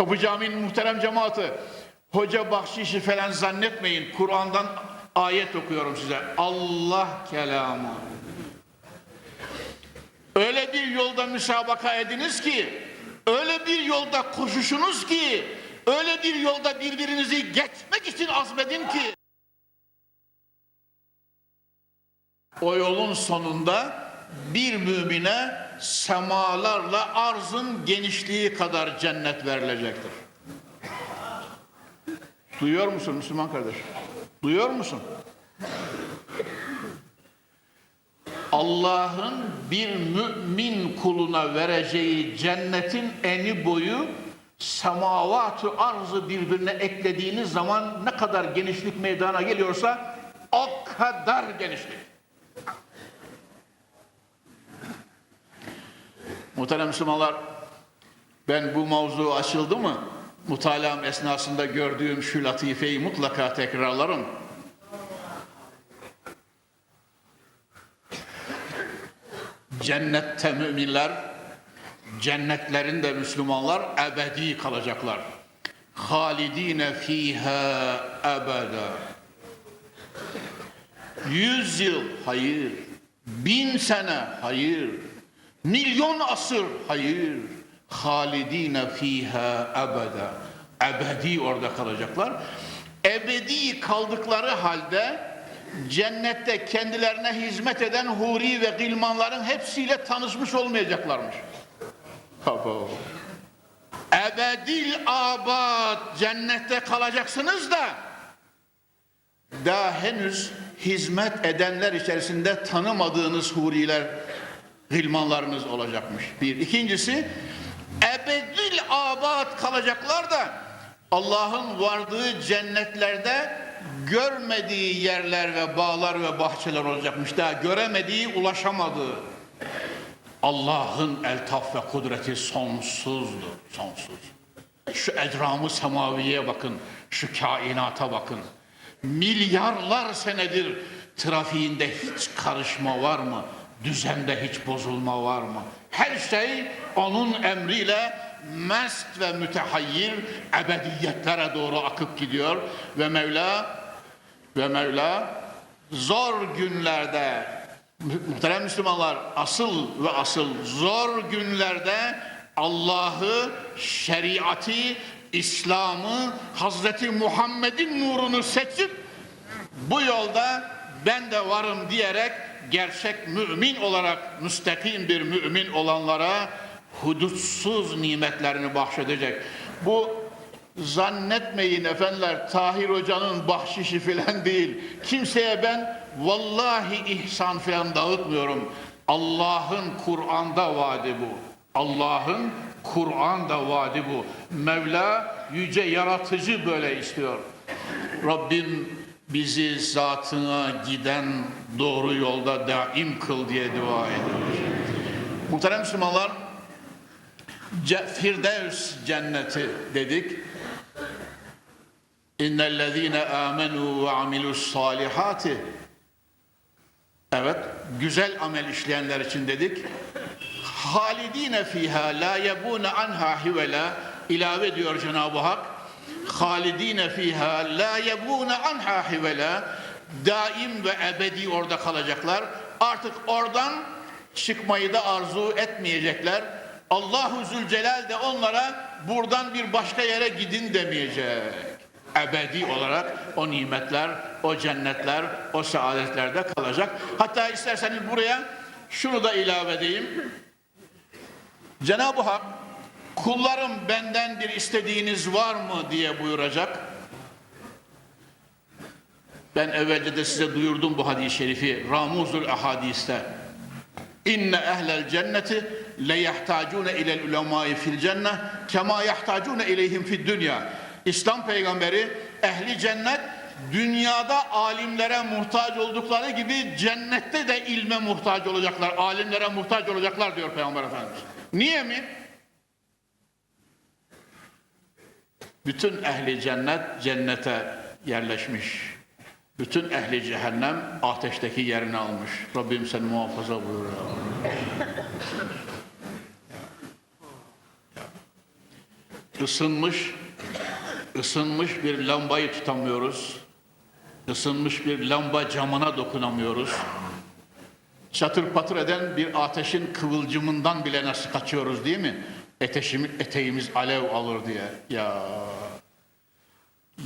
Kapı Camii'nin muhterem cemaati, hoca bahşişi falan zannetmeyin. Kur'an'dan ayet okuyorum size. Allah kelamı. Öyle bir yolda müsabaka ediniz ki, öyle bir yolda koşuşunuz ki, öyle bir yolda birbirinizi geçmek için azmedin ki, o yolun sonunda bir mümine semalarla arzın genişliği kadar cennet verilecektir. Duyuyor musun Müslüman kardeş? Duyuyor musun? Allah'ın bir mümin kuluna vereceği cennetin eni boyu semavatı arzı birbirine eklediğiniz zaman ne kadar genişlik meydana geliyorsa o kadar genişlik. Muhterem Müslümanlar, ben bu mavzu açıldı mı, mutalam esnasında gördüğüm şu latifeyi mutlaka tekrarlarım. Cennette müminler, cennetlerinde Müslümanlar ebedi kalacaklar. Halidine fiha ebeda. Yüz yıl, hayır. Bin sene, hayır. Milyon asır, hayır. Halidine fiha ebeda. Ebedi orada kalacaklar. Ebedi kaldıkları halde cennette kendilerine hizmet eden huri ve gılmanların hepsiyle tanışmış olmayacaklarmış. Abo. Ebedil abad cennette kalacaksınız da daha henüz hizmet edenler içerisinde tanımadığınız huriler, gılmanlarınız olacakmış. Bir. İkincisi, ebedil abad kalacaklar da Allah'ın vardığı cennetlerde görmediği yerler ve bağlar ve bahçeler olacakmış. Daha göremediği, ulaşamadığı. Allah'ın eltaf ve kudreti sonsuzdur, sonsuz. Şu ecramı semaviye bakın, şu kainata bakın. Milyarlar senedir trafiğinde hiç karışma var mı? Düzende hiç bozulma var mı? Her şey onun emriyle mest ve mütehayyir ebediyetlere doğru akıp gidiyor ve Mevla ve Mevla zor günlerde muhterem Müslümanlar asıl ve asıl zor günlerde Allah'ı, şeriatı, İslam'ı, Hazreti Muhammed'in nurunu seçip bu yolda ben de varım diyerek gerçek mümin olarak müstakim bir mümin olanlara hudutsuz nimetlerini bahşedecek. Bu zannetmeyin efendiler Tahir Hoca'nın bahşişi filan değil. Kimseye ben vallahi ihsan filan dağıtmıyorum. Allah'ın Kur'an'da vaadi bu. Allah'ın Kur'an'da vaadi bu. Mevla yüce yaratıcı böyle istiyor. Rabbim bizi zatına giden doğru yolda daim kıl diye dua ediyoruz. Muhterem Müslümanlar, Firdevs cenneti dedik. İnnellezîne âmenû ve amilus salihati Evet, güzel amel işleyenler için dedik. Halidine fiha la yebune anha hivela ilave ediyor Cenab-ı Hak. Halidine fiha la yebune anha hivela daim ve ebedi orada kalacaklar. Artık oradan çıkmayı da arzu etmeyecekler. Allahu Zülcelal de onlara buradan bir başka yere gidin demeyecek. Ebedi olarak o nimetler, o cennetler, o saadetlerde kalacak. Hatta isterseniz buraya şunu da ilave edeyim. Cenab-ı Hak kullarım benden bir istediğiniz var mı diye buyuracak. Ben evvelce de size duyurdum bu hadis-i şerifi Ramuzul Ahadis'te. İnne ehlel cenneti le yahtacune ilel ulemai fil cenne kema yahtacune ileyhim fid dünya. İslam peygamberi ehli cennet dünyada alimlere muhtaç oldukları gibi cennette de ilme muhtaç olacaklar. Alimlere muhtaç olacaklar diyor Peygamber Efendimiz. Niye mi? Bütün ehli cennet cennete yerleşmiş. Bütün ehli cehennem ateşteki yerini almış. Rabbim seni muhafaza buyur. ya Rabbi. ısınmış, ısınmış bir lambayı tutamıyoruz. Isınmış bir lamba camına dokunamıyoruz. Çatır patır eden bir ateşin kıvılcımından bile nasıl kaçıyoruz değil mi? Eteşimiz, eteğimiz alev alır diye. Ya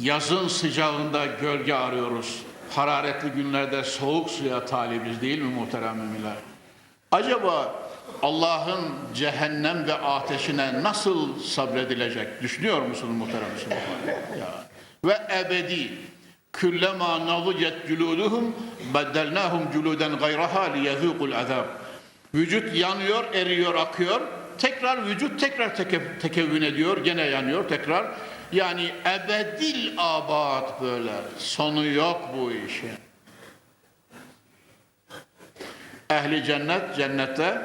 yazın sıcağında gölge arıyoruz. Hararetli günlerde soğuk suya talibiz değil mi muhterem müminler? Acaba Allah'ın cehennem ve ateşine nasıl sabredilecek düşünüyor musunuz muhterem Müslümanlar? Ya. Ve ebedi küllema nazıcet culuduhum beddelnahum culuden gayraha liyezûkul azab. Vücut yanıyor, eriyor, akıyor. Tekrar vücut tekrar teke, tekevvün ediyor, gene yanıyor tekrar. Yani ebedil abad böyle. Sonu yok bu işin. Ehli cennet cennette,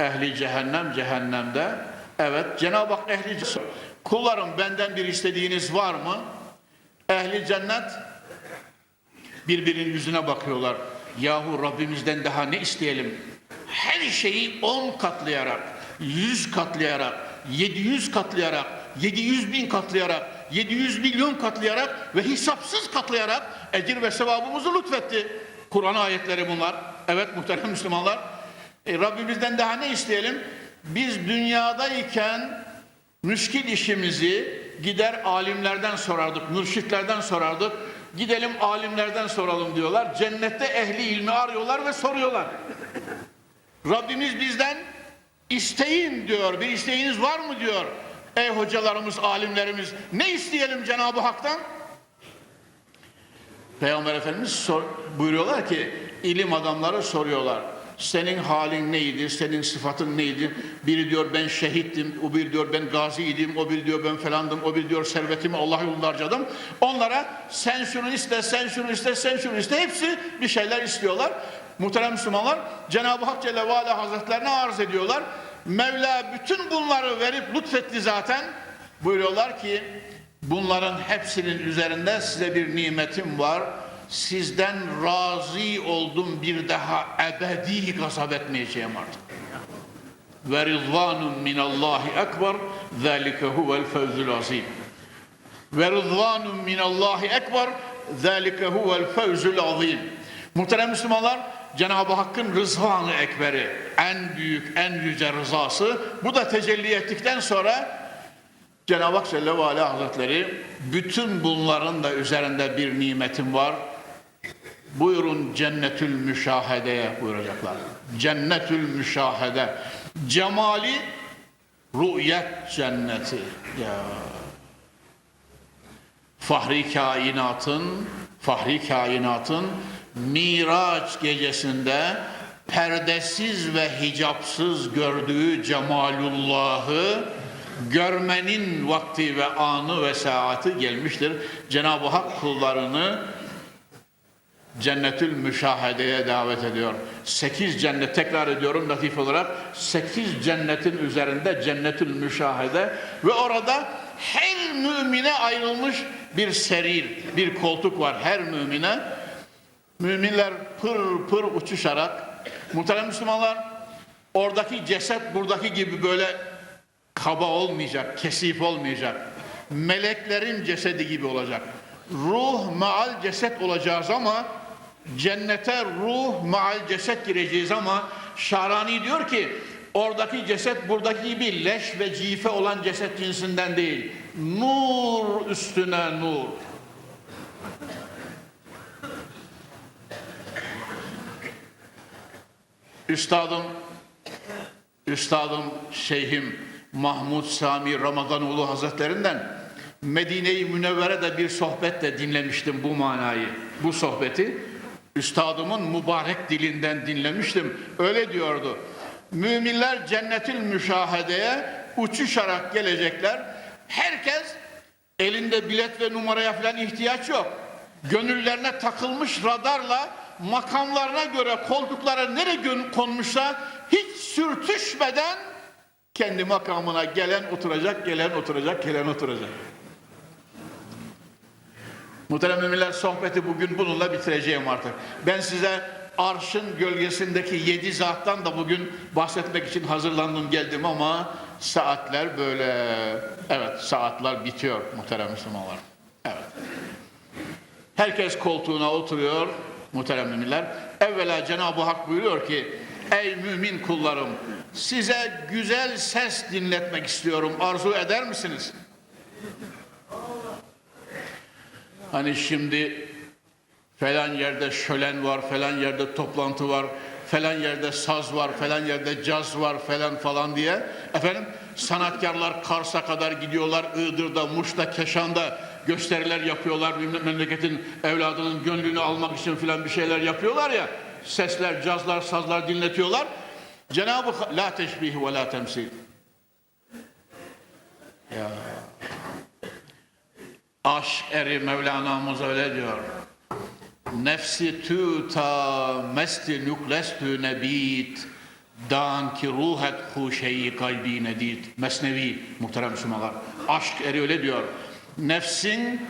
ehli cehennem cehennemde. Evet Cenab-ı Hak ehli kullarım benden bir istediğiniz var mı? Ehli cennet birbirinin yüzüne bakıyorlar. Yahu Rabbimizden daha ne isteyelim? Her şeyi on katlayarak, yüz katlayarak, yedi yüz katlayarak, yedi yüz bin katlayarak, yedi yüz milyon katlayarak ve hesapsız katlayarak ecir ve sevabımızı lütfetti. Kur'an ayetleri bunlar. Evet muhterem Müslümanlar. E, Rabbimizden daha ne isteyelim? Biz dünyadayken müşkil işimizi gider alimlerden sorardık, mürşitlerden sorardık. Gidelim alimlerden soralım diyorlar. Cennette ehli ilmi arıyorlar ve soruyorlar. Rabbimiz bizden isteyin diyor. Bir isteğiniz var mı diyor. Ey hocalarımız, alimlerimiz ne isteyelim Cenab-ı Hak'tan? Peygamber Efendimiz sor, buyuruyorlar ki ilim adamları soruyorlar. Senin halin neydi? Senin sıfatın neydi? Biri diyor ben şehittim, o biri diyor ben gaziydim, o biri diyor ben falandım, o biri diyor servetimi Allah yolunda harcadım. Onlara sen şunu iste, sen şunu iste, sen şunu iste. Hepsi bir şeyler istiyorlar. Muhterem Müslümanlar Cenab-ı Hak Celle ve Ala Hazretlerine arz ediyorlar. Mevla bütün bunları verip lütfetti zaten. Buyuruyorlar ki bunların hepsinin üzerinde size bir nimetim var. Sizden razı oldum bir daha ebedi gazap etmeyeceğim artık. Ve rizvanun minallahi ekber zâlike huvel fevzul azim. Ve rizvanun minallahi ekber zâlike huvel fevzul azim. Muhterem Müslümanlar Cenab-ı Hakk'ın rızvanı ekberi en büyük en yüce rızası bu da tecelli ettikten sonra Cenab-ı Hak Celle ve Ala Hazretleri bütün bunların da üzerinde bir nimetim var. Buyurun cennetül müşahedeye buyuracaklar. Cennetül müşahede. Cemali rü'yet cenneti. Ya. Fahri kainatın, fahri kainatın Miraç gecesinde perdesiz ve hicapsız gördüğü cemalullahı görmenin vakti ve anı ve saati gelmiştir. Cenab-ı Hak kullarını cennetül müşahedeye davet ediyor. Sekiz cennet tekrar ediyorum latif olarak sekiz cennetin üzerinde cennetül müşahede ve orada her mümine ayrılmış bir serir, bir koltuk var her mümine. Müminler pır pır uçuşarak muhterem Müslümanlar oradaki ceset buradaki gibi böyle kaba olmayacak, kesif olmayacak. Meleklerin cesedi gibi olacak. Ruh maal ceset olacağız ama cennete ruh maal ceset gireceğiz ama Şarani diyor ki oradaki ceset buradaki gibi leş ve cife olan ceset cinsinden değil. Nur üstüne nur. Üstadım, Üstadım, Şeyhim Mahmud Sami Ramazanoğlu Hazretlerinden Medine-i Münevvere'de bir sohbetle dinlemiştim bu manayı, bu sohbeti. Üstadımın mübarek dilinden dinlemiştim. Öyle diyordu. Müminler cennetil müşahedeye uçuşarak gelecekler. Herkes elinde bilet ve numaraya falan ihtiyaç yok. Gönüllerine takılmış radarla makamlarına göre koltuklara nere gön- konmuşsa hiç sürtüşmeden kendi makamına gelen oturacak, gelen oturacak, gelen oturacak. Muhterem müminler sohbeti bugün bununla bitireceğim artık. Ben size arşın gölgesindeki yedi zattan da bugün bahsetmek için hazırlandım geldim ama Saatler böyle, evet saatler bitiyor muhterem Müslümanlar. Evet. Herkes koltuğuna oturuyor muhterem müminler. Evvela Cenab-ı Hak buyuruyor ki Ey mümin kullarım size güzel ses dinletmek istiyorum. Arzu eder misiniz? Hani şimdi falan yerde şölen var, falan yerde toplantı var, falan yerde saz var, falan yerde caz var falan falan diye. Efendim sanatkarlar Kars'a kadar gidiyorlar, Iğdır'da, Muş'ta, Keşan'da gösteriler yapıyorlar. Memleketin evladının gönlünü almak için filan bir şeyler yapıyorlar ya. Sesler, cazlar, sazlar dinletiyorlar. Cenab-ı la teşbih ve la temsil. Ya. Aşk eri Mevlana'mız öyle diyor. Nefsi tü ta mesti nüklestü nebit Dan ki ruhet huşeyi kalbi nedit Mesnevi muhterem Müslümanlar Aşk eri öyle diyor Nefsin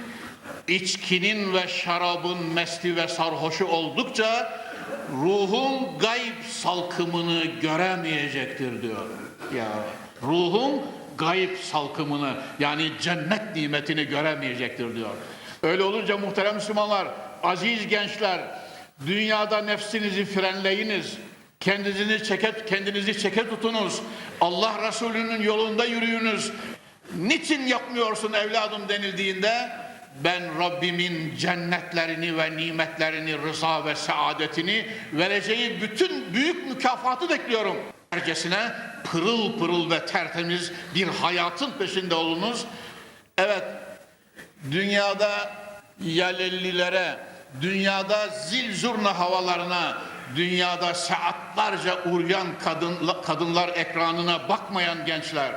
içkinin ve şarabın mesti ve sarhoşu oldukça ruhun gayb salkımını göremeyecektir diyor. Ya ruhun gayb salkımını yani cennet nimetini göremeyecektir diyor. Öyle olunca muhterem Müslümanlar, aziz gençler, dünyada nefsinizi frenleyiniz. Kendinizi çeke, kendinizi çeke tutunuz. Allah Resulü'nün yolunda yürüyünüz. Niçin yapmıyorsun evladım denildiğinde ben Rabbimin cennetlerini ve nimetlerini, rıza ve saadetini vereceği bütün büyük mükafatı bekliyorum. Herkesine pırıl pırıl ve tertemiz bir hayatın peşinde olunuz. Evet, dünyada yalellilere, dünyada zil zurna havalarına, dünyada saatlerce uyuyan kadın, kadınlar ekranına bakmayan gençler,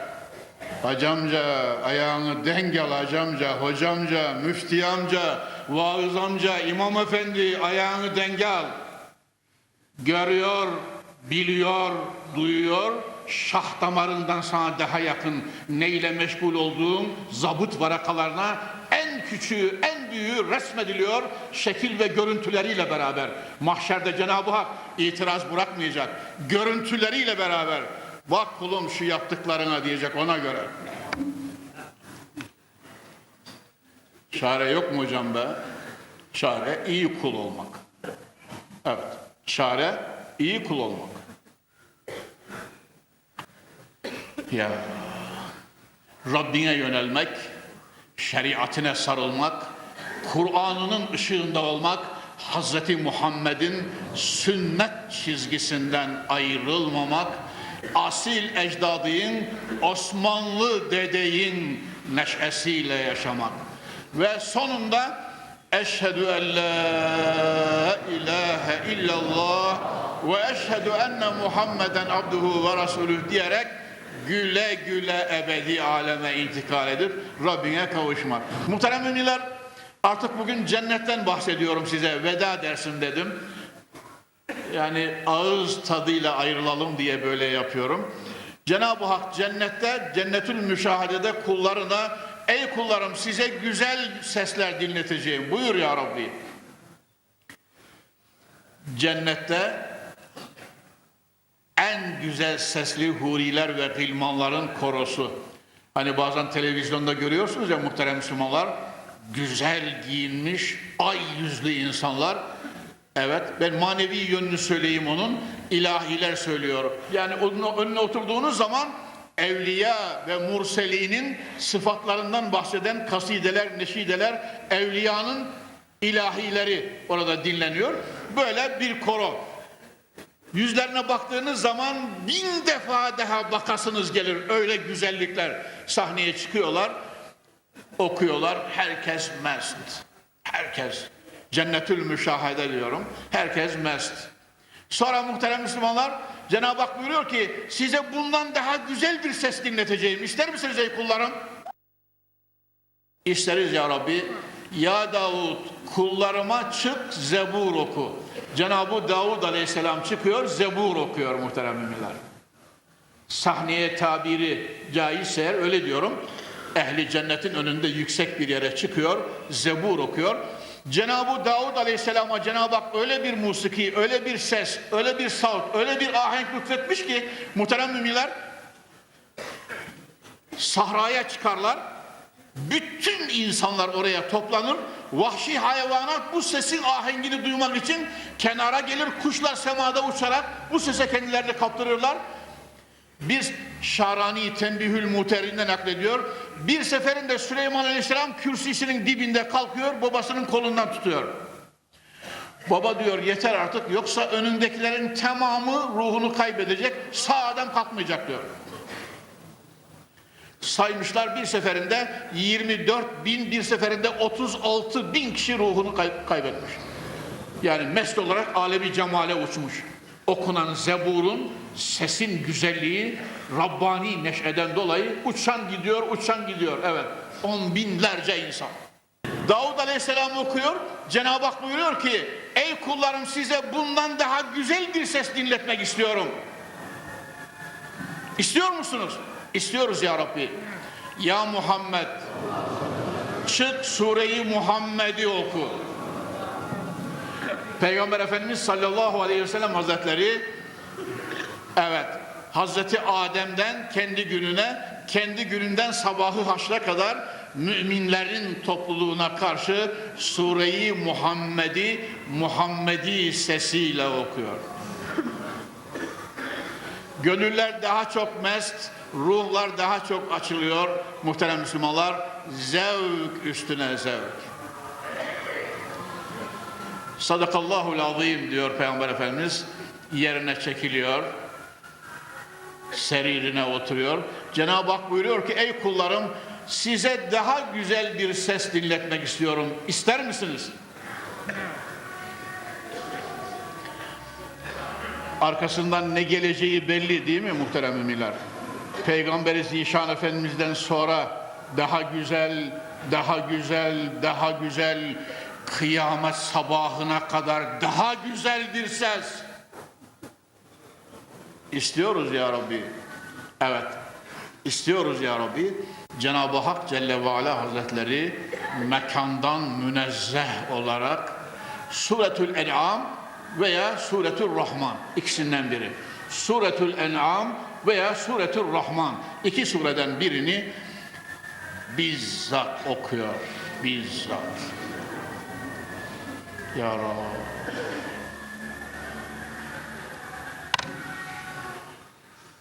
Hacamca, ayağını denk al hacamca, hocamca, müfti amca, vaız amca, imam efendi ayağını denk al. Görüyor, biliyor, duyuyor, şah damarından sana daha yakın neyle meşgul olduğun zabıt varakalarına en küçüğü, en büyüğü resmediliyor şekil ve görüntüleriyle beraber. Mahşerde Cenab-ı Hak itiraz bırakmayacak. Görüntüleriyle beraber. Bak kulum şu yaptıklarına diyecek ona göre. Çare yok mu hocam be? Çare iyi kul olmak. Evet. Çare iyi kul olmak. Ya Rabbine yönelmek, şeriatine sarılmak, Kur'an'ının ışığında olmak, Hazreti Muhammed'in sünnet çizgisinden ayrılmamak, asil ecdadın, Osmanlı dedeyin neşesiyle yaşamak. Ve sonunda Eşhedü en la ilahe illallah ve eşhedü enne Muhammeden abduhu ve resulüh diyerek güle güle ebedi aleme intikal edip Rabbine kavuşmak. Muhterem müminler artık bugün cennetten bahsediyorum size veda dersim dedim. Yani ağız tadıyla ayrılalım diye böyle yapıyorum. Cenab-ı Hak cennette, cennetül müşahedede kullarına ey kullarım size güzel sesler dinleteceğim. Buyur ya Rabbi. Cennette en güzel sesli huriler ve gılmanların korosu. Hani bazen televizyonda görüyorsunuz ya muhterem Müslümanlar, güzel giyinmiş, ay yüzlü insanlar. Evet, ben manevi yönünü söyleyeyim onun, ilahiler söylüyor. Yani onun önüne oturduğunuz zaman evliya ve murselinin sıfatlarından bahseden kasideler, neşideler, evliyanın ilahileri orada dinleniyor. Böyle bir koro. Yüzlerine baktığınız zaman bin defa daha bakasınız gelir. Öyle güzellikler sahneye çıkıyorlar, okuyorlar. Herkes mest. Herkes. Cennetül müşahede diyorum. Herkes mest. Sonra muhterem Müslümanlar Cenab-ı Hak buyuruyor ki size bundan daha güzel bir ses dinleteceğim. İster misiniz ey kullarım? İsteriz ya Rabbi. Ya Davud kullarıma çık zebur oku. Cenab-ı Davud aleyhisselam çıkıyor zebur okuyor muhterem müminler. Sahneye tabiri caizse eğer öyle diyorum. Ehli cennetin önünde yüksek bir yere çıkıyor zebur okuyor. Cenab-ı Davud Aleyhisselam'a Cenab-ı Hak öyle bir musiki, öyle bir ses, öyle bir salt, öyle bir ahenk lütfetmiş ki muhterem müminler sahraya çıkarlar. Bütün insanlar oraya toplanır. Vahşi hayvanat bu sesin ahengini duymak için kenara gelir. Kuşlar semada uçarak bu sese kendilerini kaptırırlar. Bir Şarani Tembihül Muterinde naklediyor. Bir seferinde Süleyman Aleyhisselam kürsüsünün dibinde kalkıyor, babasının kolundan tutuyor. Baba diyor yeter artık yoksa önündekilerin tamamı ruhunu kaybedecek, sağ adam kalkmayacak diyor. Saymışlar bir seferinde 24 bin, bir seferinde 36 bin kişi ruhunu kay- kaybetmiş. Yani mest olarak alevi cemale uçmuş. Okunan zeburun sesin güzelliği Rabbani neşeden dolayı uçan gidiyor, uçan gidiyor. Evet, on binlerce insan. Davud Aleyhisselam okuyor. Cenab-ı Hak buyuruyor ki ey kullarım size bundan daha güzel bir ses dinletmek istiyorum. İstiyor musunuz? İstiyoruz ya Rabbi. Ya Muhammed çık sureyi Muhammed'i oku. Peygamber Efendimiz sallallahu aleyhi ve sellem hazretleri evet Hazreti Adem'den kendi gününe kendi gününden sabahı haşra kadar müminlerin topluluğuna karşı sureyi Muhammed'i Muhammedi sesiyle okuyor. Gönüller daha çok mest, ruhlar daha çok açılıyor muhterem Müslümanlar. Zevk üstüne zevk. Sadakallahul azim diyor Peygamber Efendimiz. Yerine çekiliyor. Seririne oturuyor. Cenab-ı Hak buyuruyor ki ey kullarım size daha güzel bir ses dinletmek istiyorum. İster misiniz? Arkasından ne geleceği belli değil mi muhterem müminler? Peygamberi Zişan Efendimiz'den sonra daha güzel, daha güzel, daha güzel kıyamet sabahına kadar daha güzel bir ses istiyoruz ya Rabbi. Evet. istiyoruz ya Rabbi. Cenab-ı Hak Celle ve Ala Hazretleri mekandan münezzeh olarak Suretül En'am veya Suretül Rahman ikisinden biri. Suretül En'am veya Suretül Rahman iki sureden birini bizzat okuyor. Bizzat. Ya Rabbi.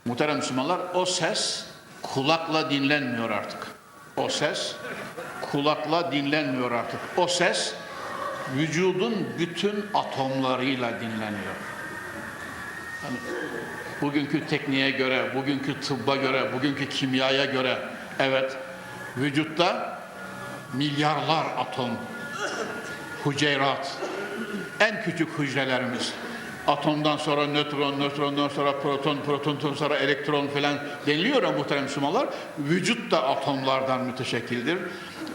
Muhterem Müslümanlar o ses kulakla dinlenmiyor artık. O ses kulakla dinlenmiyor artık. O ses vücudun bütün atomlarıyla dinleniyor. Hani bugünkü tekniğe göre, bugünkü tıbba göre, bugünkü kimyaya göre evet vücutta milyarlar atom hücrerat en küçük hücrelerimiz atomdan sonra nötron, nötrondan sonra proton, protondan sonra elektron falan deniliyor ya muhterem Müslümanlar. Vücut da atomlardan müteşekkildir.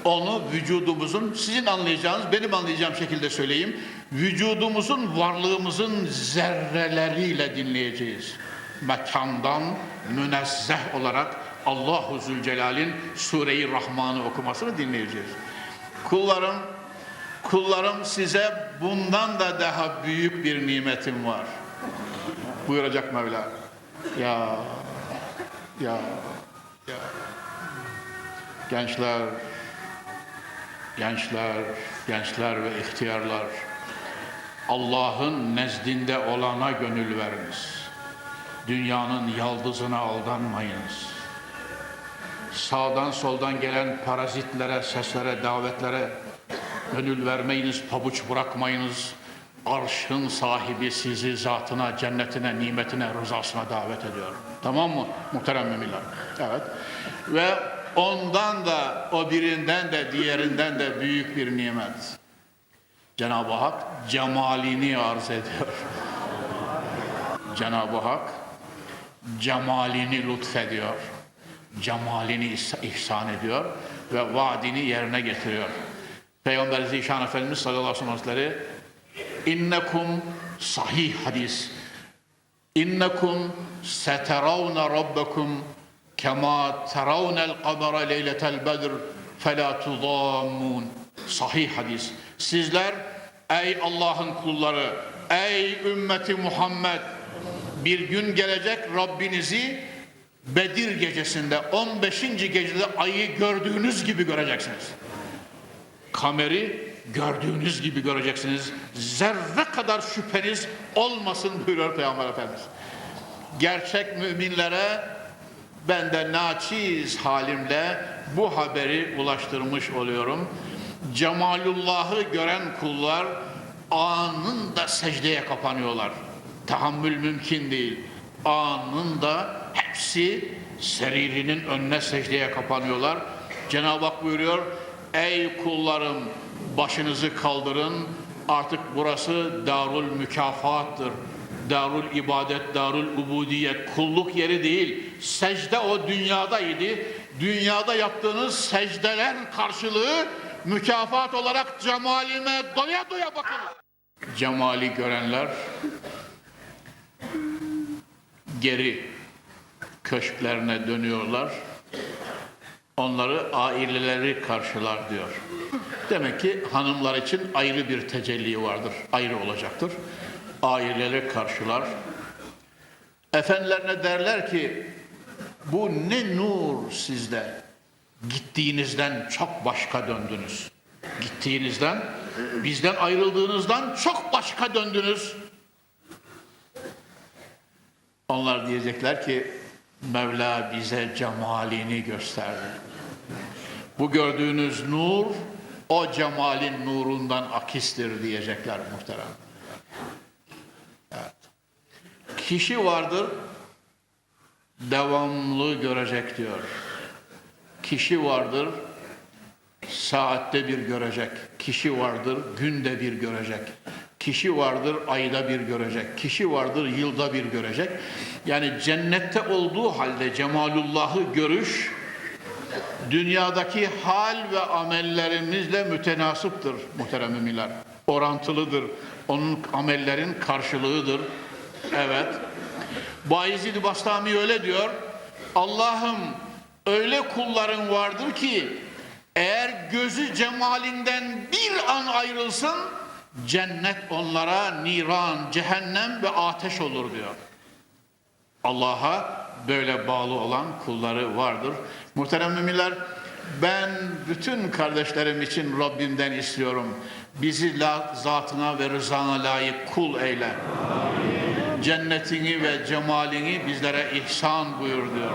Onu vücudumuzun, sizin anlayacağınız, benim anlayacağım şekilde söyleyeyim. Vücudumuzun, varlığımızın zerreleriyle dinleyeceğiz. Mekandan münezzeh olarak Allahu Zülcelal'in Sure-i Rahman'ı okumasını dinleyeceğiz. Kullarım Kullarım size bundan da daha büyük bir nimetim var. Buyuracak Mevla. Ya, ya, ya. Gençler, gençler, gençler ve ihtiyarlar. Allah'ın nezdinde olana gönül veriniz. Dünyanın yaldızına aldanmayınız. Sağdan soldan gelen parazitlere, seslere, davetlere Gönül vermeyiniz, pabuç bırakmayınız. Arşın sahibi sizi zatına, cennetine, nimetine, rızasına davet ediyor. Tamam mı muhterem müminler? Evet. Ve ondan da, o birinden de, diğerinden de büyük bir nimet. Cenab-ı Hak cemalini arz ediyor. Cenab-ı Hak cemalini lütfediyor. Cemalini ihsan ediyor ve vaadini yerine getiriyor. Peygamber Zişan Efendimiz sallallahu aleyhi ve sellem innekum sahih hadis innekum seteravne rabbekum kema teravnel kamera leyletel bedr fela tudammun sahih hadis sizler ey Allah'ın kulları ey ümmeti Muhammed bir gün gelecek Rabbinizi Bedir gecesinde 15. gecede ayı gördüğünüz gibi göreceksiniz. Kameri gördüğünüz gibi göreceksiniz. Zerre kadar şüpheniz olmasın buyuruyor Peygamber Efendimiz. Gerçek müminlere ben de naçiz halimle bu haberi ulaştırmış oluyorum. Cemalullah'ı gören kullar anında secdeye kapanıyorlar. Tahammül mümkün değil. Anında hepsi seririnin önüne secdeye kapanıyorlar. Cenab-ı Hak buyuruyor, ey kullarım başınızı kaldırın artık burası darul mükafattır. Darul ibadet, darul ubudiyet, kulluk yeri değil. Secde o dünyadaydı. Dünyada yaptığınız secdeler karşılığı mükafat olarak cemalime doya doya bakın. Cemali görenler geri köşklerine dönüyorlar. Onları aileleri karşılar diyor. Demek ki hanımlar için ayrı bir tecelli vardır. Ayrı olacaktır. Aileleri karşılar. Efendilerine derler ki bu ne nur sizde. Gittiğinizden çok başka döndünüz. Gittiğinizden, bizden ayrıldığınızdan çok başka döndünüz. Onlar diyecekler ki Mevla bize cemalini gösterdi. Bu gördüğünüz nur o cemalin nurundan akistir diyecekler muhterem. Evet. Kişi vardır devamlı görecek diyor. Kişi vardır saatte bir görecek. Kişi vardır günde bir görecek. Kişi vardır ayda bir görecek. Kişi vardır yılda bir görecek. Yani cennette olduğu halde cemalullahı görüş dünyadaki hal ve amellerimizle mütenasıptır muhterem müminler. Orantılıdır. Onun amellerin karşılığıdır. Evet. Bayezid Bastami öyle diyor. Allah'ım öyle kulların vardır ki eğer gözü cemalinden bir an ayrılsın cennet onlara niran, cehennem ve ateş olur diyor. Allah'a böyle bağlı olan kulları vardır. Muhterem müminler ben bütün kardeşlerim için Rabbimden istiyorum. Bizi la, zatına ve rızana layık kul eyle. Cennetini ve cemalini bizlere ihsan buyur diyor.